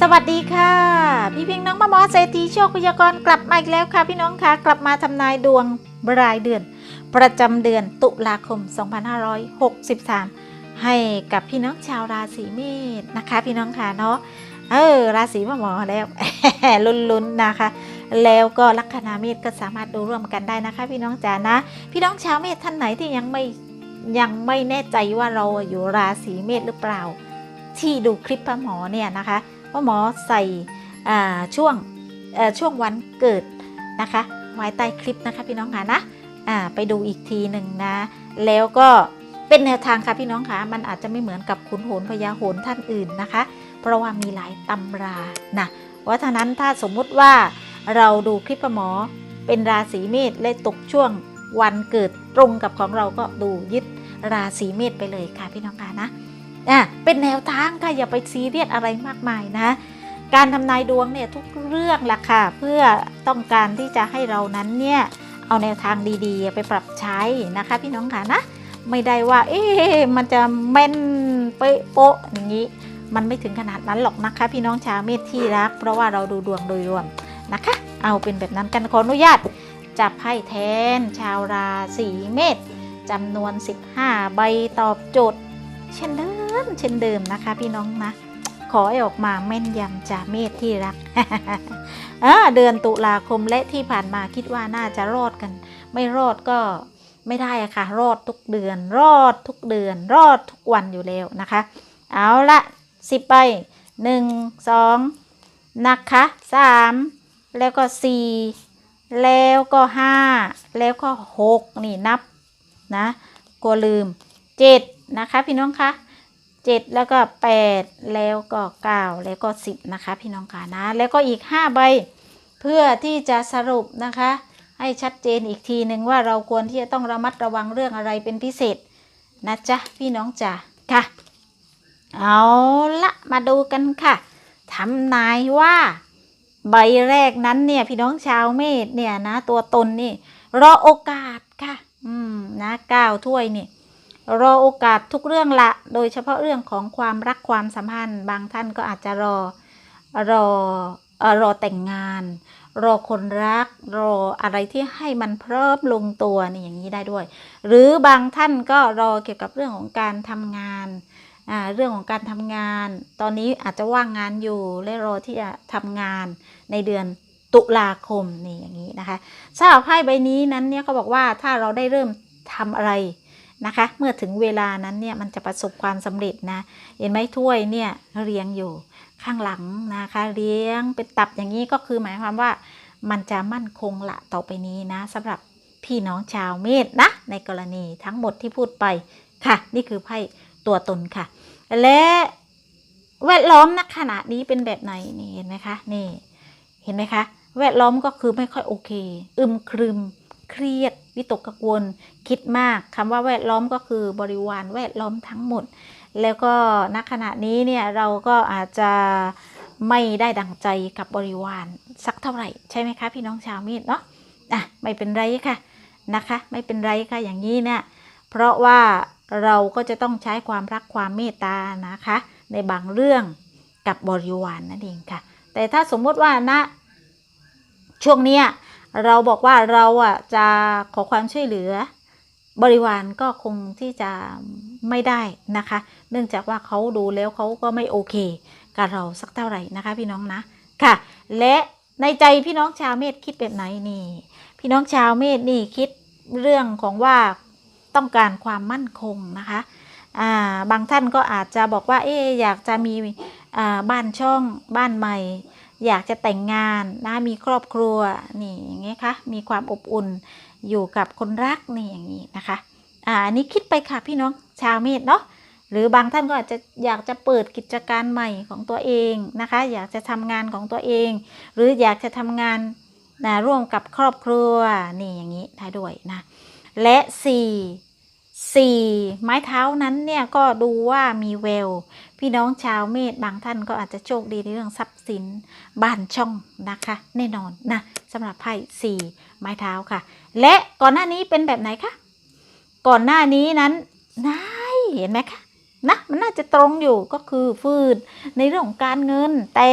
สวัสดีค่ะ พี่เพียงน้องมะมอเศรษฐีโชคพยากรณ์กลับมาอีกแล้วค่ะ พี่น้องค่ะกลับมาทำนายดวงรายเดือน ประจำเดือนตุลาคม 2563 ให้กับพี่น้องชาวราศีเมษนะคะ พี่น้องค่ะเนาะเออราศีมะหมอแล้วลุ้นๆนะคะ แล้วก็ลัคนาเมษก็สามารถดูร่วมกันได้นะคะ พี่น้องจ๋านะ พี่น้องชาวเมษท่านไหนที่ยังไม่ยังไม่แน่ใจว่าเราอยู่ราศีเมษหรือเปล่า ที่ดูคลิปพระหมอเนี่ยนะคะ พระหมอใส่ช่วงช่วงวันเกิดนะคะไว้ใต้คลิปนะคะพี่น้องค่ะนะไปดูอีกทีหนึ่งนะ แล้วก็เป็นแนวทางค่ะพี่น้องค่ะมันอาจจะไม่เหมือนกับขุนโหนพญาโหนท่านอื่นนะคะ เพราะว่ามีหลายตำรานะเพราะฉะนั้นถ้าสมมุติว่าเราดูคลิปหมอเป็นราศีเมษและตกช่วงวันเกิดตรงกับของเราก็ดูยึดราศีเมษไปเลยค่ะพี่น้องค่ะนะ อะเป็นแนวทางค่ะอย่าไปซีเรียสอะไรมากมายนะการทำนายดวงเนี่ยทุกเรื่องล่ะค่ะ เพื่อต้องการที่จะให้เรานั้นเนี่ยเอาแนวทางดีๆ ไปปรับใช้นะคะ พี่น้องค่ะนะไม่ได้ว่า เอ๊ะมันจะแม่นเป๊ะโป๊ะอย่างนี้ มันไม่ถึงขนาดนั้นหรอกนะคะ พี่น้องชาวเมษที่รัก เพราะว่าเราดูดวงโดยรวมนะคะ เอาเป็นแบบนั้นกันขออนุญาตจับให้แทน ชาวราศีเมษจำนวน 15 ใบตอบโจทย์ เช่นเดิมเช่นเดิมนะคะ พี่น้องนะ ขอให้ออกมาแม่นยำจ่าเมธที่รักอ่าเดือนตุลาคมและที่ผ่านมาคิดว่าน่าจะรอดกัน ไม่รอดก็ไม่ได้อะค่ะ รอดทุกเดือน รอดทุกเดือน รอดทุกวันอยู่แล้วนะคะ เอาละสิบใบหนึ่งสองนะคะสามแล้วก็สี่แล้วก็ห้าแล้วก็หกนี่นับนะกลัวลืมเจ็ด นะคะ พี่น้องคะเจ็ดแล้วก็แปดแล้วก็เก้าแล้วก็สิบนะคะ พี่น้องค่ะนะ แล้วก็อีกห้าใบเพื่อที่จะสรุปนะคะ ให้ชัดเจนอีกทีหนึ่งว่าเราควรที่จะต้องระมัดระวังเรื่องอะไรเป็นพิเศษนะจ๊ะพี่น้องจ๋าค่ะ เอาละมาดูกันค่ะทำนายว่า ใบแรกนั้นเนี่ย พี่น้องชาวเมษเนี่ยนะ ตัวตนนี่ รอโอกาสค่ะ อืมนะเก้าถ้วยนี่ รอโอกาสทุกเรื่องละ โดยเฉพาะเรื่องของความรักความสัมพันธ์ บางท่านก็อาจจะรอรอรอแต่งงาน รอคนรัก รออะไรที่ให้มันพร้อมลงตัวนี่อย่างนี้ได้ด้วย หรือบางท่านก็รอเกี่ยวกับเรื่องของการทำงานเรื่องของการทำงาน ตอนนี้อาจจะว่างงานอยู่และรอที่จะทำงานในเดือนตุลาคมนี่อย่างนี้นะคะสำหรับไพ่ใบนี้นั้นเนี่ยเขาบอกว่าถ้าเราได้เริ่มทำอะไร นะคะ เมื่อถึงเวลานั้นเนี่ยมันจะประสบความสำเร็จนะ เห็นไหมถ้วยเนี่ยเรียงอยู่ข้างหลังนะคะ เรียงเป็นตับอย่างนี้ก็คือหมายความว่า มันจะมั่นคงละต่อไปนี้นะสำหรับพี่น้องชาวเมษนะ ในกรณีทั้งหมดที่พูดไปค่ะ นี่คือไพ่ตัวตนค่ะ และแวดล้อมณขณะนี้เป็นแบบไหนนี่เห็นไหมคะนี่ เห็นไหมคะ แวดล้อมก็คือไม่ค่อยโอเค อึมครึม เครียด วิตกกังวล คิดมากคำว่าแวดล้อมก็คือบริวารแวดล้อมทั้งหมด แล้วก็ณขณะนี้เนี่ยเราก็อาจจะไม่ได้ดังใจกับบริวารสักเท่าไหร่ใช่ไหมคะพี่น้องชาวมีดเนาะอะไม่เป็นไรค่ะนะคะ ไม่เป็นไรค่ะอย่างนี้เนี่ยเพราะว่าเราก็จะต้องใช้ความรักความเมตตานะคะ ในบางเรื่องกับบริวารนนั่นเองค่ะ แต่ถ้าสมมติว่าณช่วงเนี้ย เราบอกว่าเราอะจะขอความช่วยเหลือบริวารก็คงที่จะไม่ได้นะคะ เนื่องจากว่าเขาดูแล้วเขาก็ไม่โอเค กับเราสักเท่าไหร่นะคะ พี่น้องนะค่ะ และในใจพี่น้องชาวเมษคิดแบบไหนนี่ พี่น้องชาวเมษนี่คิดเรื่องของว่าต้องการความมั่นคงนะคะอ่าบางท่านก็อาจจะบอกว่าเอ๊อยากจะมีอ่าบ้านช่องบ้านใหม่ อยากจะแต่งงานนะมีครอบครัวนี่อย่างเงี้คะมีความอบอุ่นอยู่กับคนรักนี่อย่างนี้นะคะอ่าอันนี้คิดไปค่ะพี่น้องชาวเมษเนาะหรือบางท่านก็อาจจะอยากจะเปิดกิจการใหม่ของตัวเองนะคะ อยากจะทำงานของตัวเอง หรืออยากจะทำงานนะร่วมกับครอบครัวนี่อย่างนี้ได้ด้วยนะและสี่ สี่ไม้เท้านั้นเนี่ยก็ดูว่ามีแวว พี่น้องชาวเมษบางท่านก็อาจจะโชคดีในเรื่องทรัพย์สินบ้านช่องนะคะ แน่นอนนะสำหรับไพ่สี่ไม้เท้าค่ะ และก่อนหน้านี้เป็นแบบไหนคะก่อนหน้านี้นั้นนายเห็นไหมคะนะมันน่าจะตรงอยู่ก็คือฟืดในเรื่องของการเงิน แต่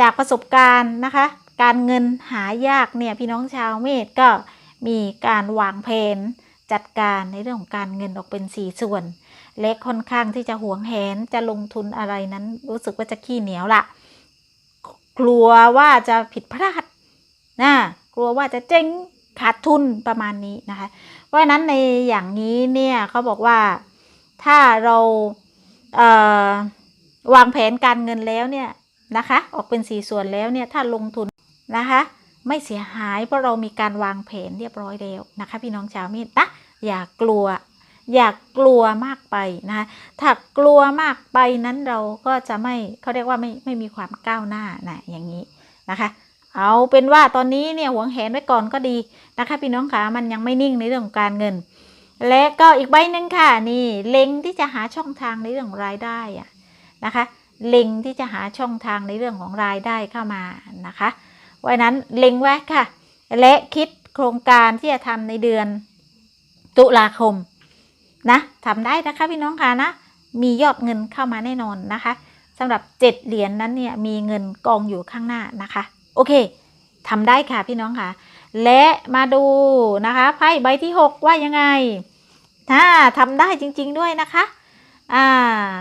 จากประสบการณ์นะคะ การเงินหายากเนี่ยพี่น้องชาวเมษก็มีการวางแผน จัดการในเรื่องของการเงินออกเป็นสี่ส่วนและค่อนข้างที่จะหวงแหนจะลงทุนอะไรนั้น รู้สึกว่าจะขี้เหนียวละกลัวว่าจะผิดพลาดนะกลัวว่าจะเจ๊งขาดทุนประมาณนี้นะคะ เพราะฉะนั้นในอย่างนี้เนี่ยเขาบอกว่าถ้าเราเวางแผนการเงินแล้วเนี่ยนะคะ ออกเป็นสี่ส่วนแล้วเนี่ยถ้าลงทุนนะคะ ไม่เสียหายเพราะเรามีการวางแผนเรียบร้อยแล้วนะคะ พี่น้องชาวมีดนะอย่ากลัว อย่ากลัวมากไปนะคะถ้ากลัวมากไปนั้นเราก็จะไม่เขาเรียกว่าไม่ไม่มีความก้าวหน้านะอย่างนี้นะคะ เอาเป็นว่าตอนนี้เนี่ยหวงแหนไว้ก่อนก็ดีนะคะ พี่น้องขามันยังไม่นิ่งในเรื่องของการเงิน และก็อีกใบหนึ่งค่ะนี่เล็งที่จะหาช่องทางในเรื่องรายได้อะนะคะเล็งที่จะหาช่องทางในเรื่องของรายได้เข้ามานะคะ วันนั้นเล็งไว้ค่ะ และคิดโครงการที่จะทำในเดือนตุลาคมนะทำได้นะคะพี่น้องค่ะนะมียอดเงินเข้ามาแน่นอนนะคะสำหรับเจ็ดเหรียญนนั้นเนี่ยมีเงินกองอยู่ข้างหน้านะคะ โอเคทำได้ค่ะพี่น้องค่ะ และมาดูนะคะไพ่ใบที่ 6 ว่ายังไงถ้าทำได้จริง ๆด้วยนะคะ อ่า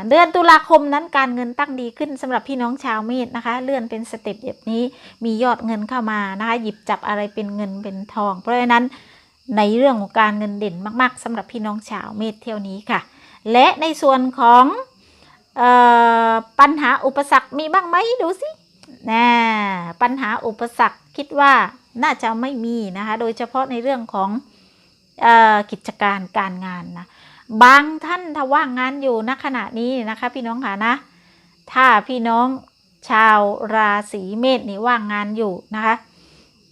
เดือนตุลาคมนั้นการเงินตั้งดีขึ้นสำหรับพี่น้องชาวเมษนะคะ เลื่อนเป็นสเต็ปแบบนี้มียอดเงินเข้ามานะคะ หยิบจับอะไรเป็นเงินเป็นทอง เพราะฉะนั้นในเรื่องของการเงินเด่นมาก ๆสำหรับพี่น้องชาวเมษเที่ยวนี้ค่ะ และในส่วนของออปัญหาอุปสรรคมีบ้างไหมดูสินะปัญหาอุปสรรคคิดว่าน่าจะไม่มีนะคะ โดยเฉพาะในเรื่องของ กิจการการงานนะบางท่านถ้าว่างงานอยู่ณขณะนี้นะคะ พี่น้องค่ะนะ ถ้าพี่น้องชาวราศีเมษนี่ว่างงานอยู่นะคะ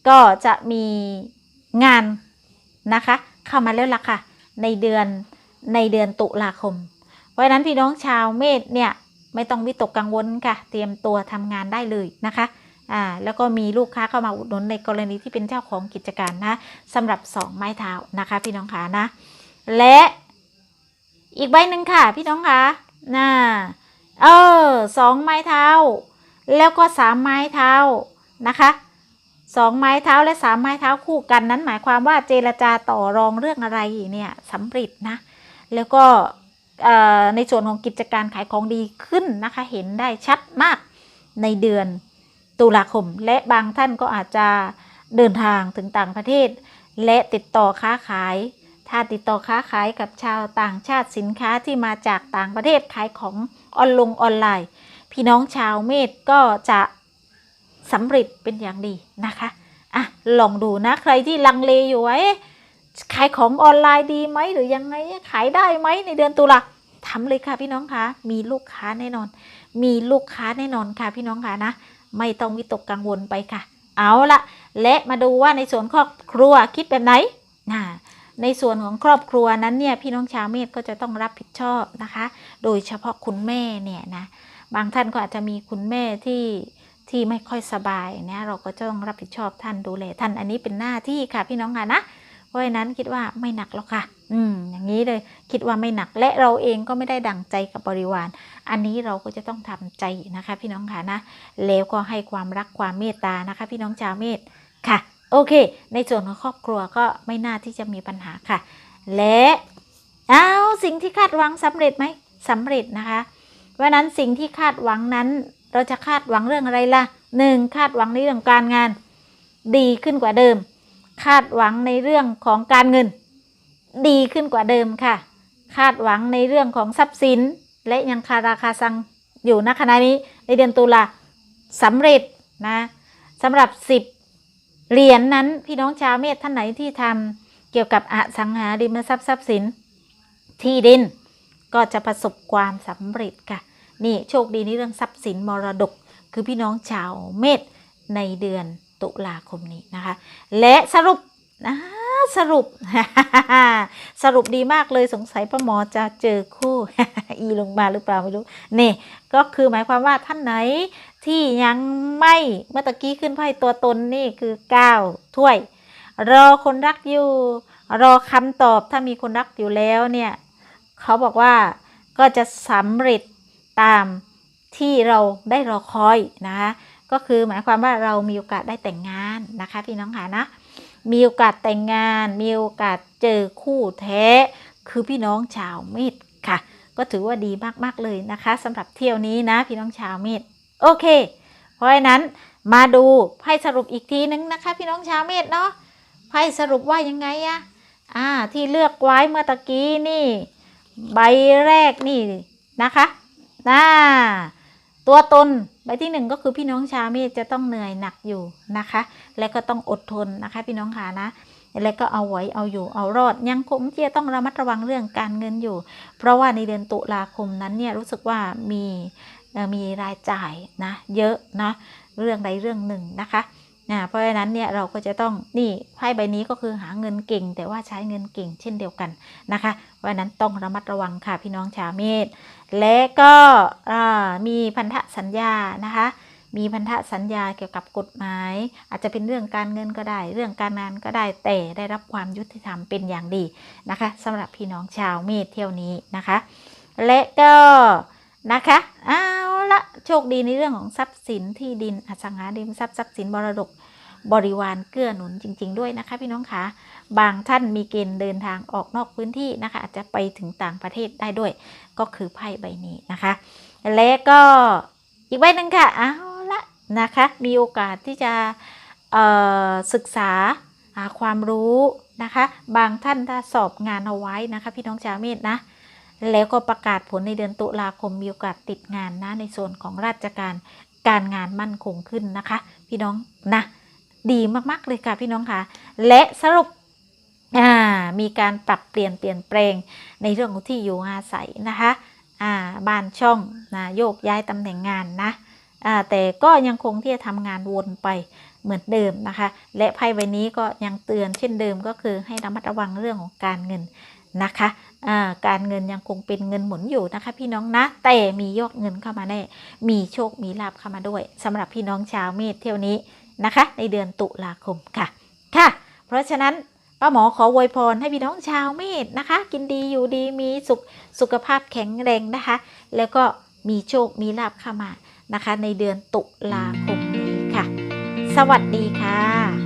ก็จะมีงานนะคะ เข้ามาแล้วล่ะค่ะ ในเดือนในเดือนตุลาคม เพราะนั้นพี่น้องชาวเมษเนี่ยไม่ต้องวิตกกังวลค่ะ เตรียมตัวทำงานได้เลยนะคะ อ่าแล้วก็มีลูกค้าเข้ามาอุดหนุนในกรณีที่เป็นเจ้าของกิจการนะสำหรับสองไม้เท้านะคะพี่น้องขานะ และอีกใบหนึ่งค่ะพี่น้องคะน่าเออสองไม้เท้า แล้วก็สามไม้เท้านะคะสองไม้เท้าและสามไม้เท้าคู่กันนั้นหมายความว่าเจรจาต่อรองเรื่องอะไรเนี่ยสำเร็จนะ แล้วก็ในส่วนของกิจการขายของดีขึ้นนะคะ เห็นได้ชัดมากในเดือน ตุลาคม และบางท่านก็อาจจะเดินทางถึงต่างประเทศ และติดต่อค้าขาย ถ้าติดต่อค้าขายกับชาวต่างชาติสินค้าที่มาจากต่างประเทศขายของออนลงออนไลน์ พี่น้องชาวเมษก็จะสำเร็จเป็นอย่างดีนะคะอะลองดูนะใครที่ลังเลอยู่ว่าขายของออนไลน์ดีไหมหรือยังไงขายได้ไหมในเดือนตุลาทำเลยค่ะพี่น้องคะมีลูกค้าแน่นอน มีลูกค้าแน่นอนค่ะพี่น้องคะนะ ไม่ต้องวิตกกังวลไปค่ะ เอาละและมาดูว่าในส่วนครอบครัวคิดแบบไหนนะในส่วนของครอบครัวนั้นเนี่ยพี่น้องชาวเมษก็จะต้องรับผิดชอบนะคะ โดยเฉพาะคุณแม่เนี่ยนะบางท่านก็อาจจะมีคุณแม่ที่ที่ไม่ค่อยสบายนะเราก็จะต้องรับผิดชอบท่านดูแลท่านอันนี้เป็นหน้าที่ค่ะพี่น้องค่ะนะเพราะฉะนั้นคิดว่าไม่หนักหรอกค่ะ อืมอย่างนี้เลยคิดว่าไม่หนักและเราเองก็ไม่ได้ดั่งใจกับบริวาร อันนี้เราก็จะต้องทำใจนะคะ พี่น้องค่ะนะแล้วก็ให้ความรักความเมตตานะคะ พี่น้องชาวเมษค่ะ โอเค ในส่วนของครอบครัวก็ไม่น่าที่จะมีปัญหาค่ะ และเอาสิ่งที่คาดหวังสำเร็จไหมสำเร็จนะคะเพราะนั้นสิ่งที่คาดหวังนั้น เราจะคาดหวังเรื่องอะไรล่ะหนึ่งคาดหวังในเรื่องการงาน ดีขึ้นกว่าเดิม คาดหวังในเรื่องของการเงิน ดีขึ้นกว่าเดิมค่ะ คาดหวังในเรื่องของทรัพย์สิน และยังคาราคาซังอยู่ณขณะนี้ในเดือนตุลาสำเร็จนะสำหรับ 10 เหรียญนนั้นพี่น้องชาวเมษท่านไหนที่ทำเกี่ยวกับอสังหาริมทรัพย์ทรัพย์สิน ที่ดินก็จะประสบความสำเร็จค่ะ นี่โชคดีในเรื่องทรัพย์สินมรดก คือพี่น้องชาวเมษในเดือนตุลาคมนี้นะคะ และสรุปนะ สรุป สรุปดีมากเลยสงสัยป้าหมอจะเจอคู่อีลงมาหรือเปล่าไม่รู้นี่ก็คือหมายความว่าท่านไหนที่ยังไม่เมื่อตะกี้ขึ้นไพ่ตัวตนนี่คือ9ถ้วย รอคนรักอยู่ รอคำตอบถ้ามีคนรักอยู่แล้วเนี่ยเขาบอกว่าก็จะสำเร็จตามที่เราได้รอคอยนะคะก็คือหมายความว่าเรามีโอกาสได้แต่งงานนะคะพี่น้องค่ะนะ มีโอกาสแต่งงาน มีโอกาสเจอคู่แท้ คือพี่น้องชาวเมษค่ะ ก็ถือว่าดีมากๆเลยนะคะสำหรับเที่ยวนี้นะพี่น้องชาวเมษโอเค เพราะฉะนั้นมาดูไพ่สรุปอีกทีนึงนะคะ พี่น้องชาวเมษเนาะไพ่สรุปว่ายังไงอะอ่าที่เลือกไว้เมื่อตะกี้นี่ ใบแรกนี่นะคะน่า ตัวตนใบที่หนึ่งก็คือพี่น้องชาวเมษจะต้องเหนื่อยหนักอยู่นะคะ และก็ต้องอดทนนะคะ พี่น้องค่ะนะ แล้วก็เอาไว้เอาอยู่เอารอด ยังคงที่จะต้องระมัดระวังเรื่องการเงินอยู่ เพราะว่าในเดือนตุลาคมนั้นเนี่ยรู้สึกว่ามีมีรายจ่ายนะเยอะนะเรื่องใดเรื่องหนึ่งนะคะ นะเพราะฉะนั้นเนี่ยเราก็จะต้องนี่ไพ่ใบนี้ก็คือหาเงินเก่ง แต่ว่าใช้เงินเก่งเช่นเดียวกันนะคะเพราะฉะนั้นต้องระมัดระวังค่ะพี่น้องชาวเมษและก็มีพันธสัญญานะคะมีพันธสัญญาเกี่ยวกับกฎหมาย อาจจะเป็นเรื่องการเงินก็ได้ เรื่องการงานก็ได้ แต่ได้รับความยุติธรรมเป็นอย่างดีนะคะสำหรับพี่น้องชาวเมษเที่ยวนี้นะคะ และก็ นะคะเอาละโชคดีในเรื่องของทรัพย์สินที่ดินอสังหาริมทรัพย์ทรัพย์สินมรดกบริวารเกื้อหนุนจริง ๆ ด้วยนะคะ พี่น้องคะบางท่านมีเกณฑ์เดินทางออกนอกพื้นที่นะคะ อาจจะไปถึงต่างประเทศได้ด้วย ก็คือไพ่ใบนี้นะคะ และก็อีกใบหนึ่งค่ะเอาละนะคะ มีโอกาสที่จะศึกษาหาความรู้นะคะ บางท่านถ้าสอบงานเอาไว้นะคะ พี่น้องชาวเมษนะ แล้วก็ประกาศผลในเดือนตุลาคมมีโอกาสติดงานนะในส่วนของราชการการงานมั่นคงขึ้นนะคะ พี่น้องนะดีมากๆเลยค่ะพี่น้องค่ะ และสรุปมีการปรับเปลี่ยนเปลี่ยนแปลงในเรื่องของที่อยู่อาศัยนะคะบ้านช่องนะโยกย้ายตำแหน่งงานนะแต่ก็ยังคงที่จะทำงานวนไปเหมือนเดิมนะคะ และไพ่ใบนี้ก็ยังเตือนเช่นเดิมก็คือให้ระมัดระวังเรื่องของการเงิน นะคะการเงินยังคงเป็นเงินหมุนอยู่นะคะ พี่น้องนะ แต่มียอดเงินเข้ามาแน่ มีโชคมีลาบเข้ามาด้วยสำหรับพี่น้องชาวเมษเที่ยวนี้นะคะ ในเดือนตุลาคมค่ะค่ะ เพราะฉะนั้นป้าหมอขออวยพรให้พี่น้องชาวเมษนะคะ กินดีอยู่ดีมีสุขสุขภาพแข็งแรงนะคะ แล้วก็มีโชคมีลาบเข้ามานะคะ ในเดือนตุลาคมนี้ค่ะ สวัสดีค่ะ